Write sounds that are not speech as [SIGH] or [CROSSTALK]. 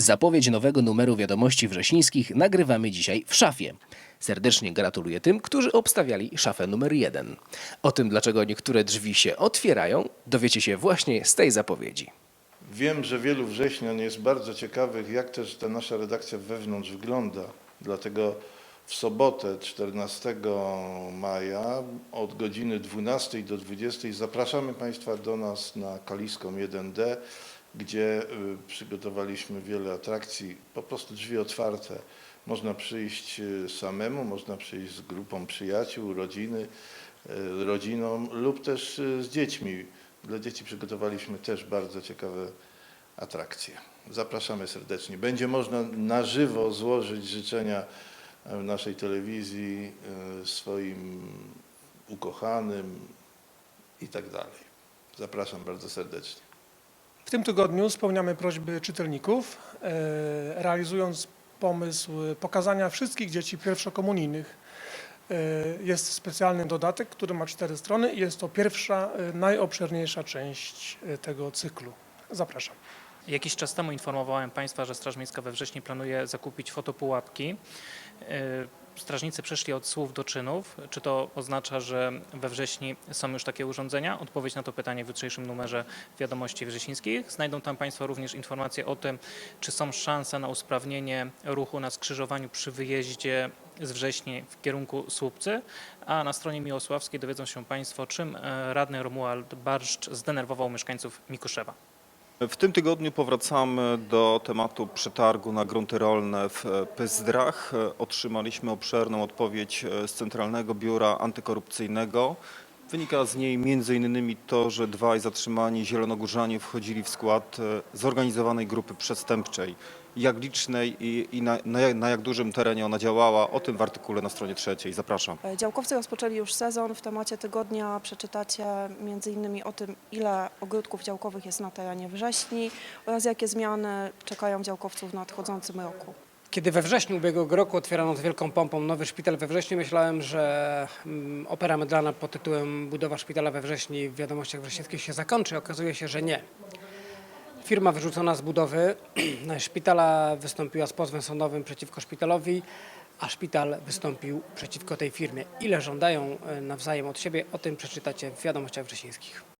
Zapowiedź nowego numeru wiadomości wrześnińskich nagrywamy dzisiaj w szafie. Serdecznie gratuluję tym, którzy obstawiali szafę numer jeden. O tym, dlaczego niektóre drzwi się otwierają, dowiecie się właśnie z tej zapowiedzi. Wiem, że wielu wrześnian jest bardzo ciekawych, jak też ta nasza redakcja wewnątrz wygląda. Dlatego w sobotę 14 maja od godziny 12 do 20 zapraszamy Państwa do nas na Kaliską 1D, gdzie y, przygotowaliśmy wiele atrakcji, po prostu drzwi otwarte. Można przyjść y, samemu, można przyjść z grupą przyjaciół, rodziny, y, rodziną lub też z dziećmi. Dla dzieci przygotowaliśmy też bardzo ciekawe atrakcje. Zapraszamy serdecznie. Będzie można na żywo złożyć życzenia e, naszej telewizji e, swoim ukochanym i tak dalej. Zapraszam bardzo serdecznie. W tym tygodniu spełniamy prośby czytelników, e, realizując pomysł pokazania wszystkich dzieci pierwszokomunijnych. E, Jest specjalny dodatek, który ma cztery strony i jest to pierwsza, e, najobszerniejsza część tego cyklu. Zapraszam. Jakiś czas temu informowałem Państwa, że Straż Miejska we wrześniu planuje zakupić fotopułapki. Strażnicy przeszli od słów do czynów. Czy to oznacza, że we wrześniu są już takie urządzenia? Odpowiedź na to pytanie w jutrzejszym numerze Wiadomości Wrzesińskich. Znajdą tam Państwo również informacje o tym, czy są szanse na usprawnienie ruchu na skrzyżowaniu przy wyjeździe z wrześni w kierunku Słupcy, a na stronie Miłosławskiej dowiedzą się Państwo, czym e, radny Romuald Barszcz zdenerwował mieszkańców Mikuszewa. W tym tygodniu powracamy do tematu przetargu na grunty rolne w Pyzdrach. Otrzymaliśmy obszerną odpowiedź z Centralnego Biura Antykorupcyjnego. Wynika z niej m.in. to, że dwaj zatrzymani zielonogórzanie wchodzili w skład e, zorganizowanej grupy przestępczej. Jak licznej i, i na, na, na jak dużym terenie ona działała, o tym w artykule na stronie trzeciej. Zapraszam. E, Działkowcy rozpoczęli już sezon. W temacie tygodnia przeczytacie m.in. o tym, ile ogródków działkowych jest na terenie wrześni oraz jakie zmiany czekają działkowców w nadchodzącym roku. Kiedy we wrześniu ubiegłego roku otwierano z wielką pompą nowy szpital we wrześniu, myślałem, że mm, opera medialna pod tytułem Budowa szpitala we wrześniu w wiadomościach wrześnickich się zakończy. Okazuje się, że nie. Firma wyrzucona z budowy [CLEARS THROAT] szpitala wystąpiła z pozwem sądowym przeciwko szpitalowi, a szpital wystąpił przeciwko tej firmie. Ile żądają e, nawzajem od siebie, o tym przeczytacie w wiadomościach wrześnickich.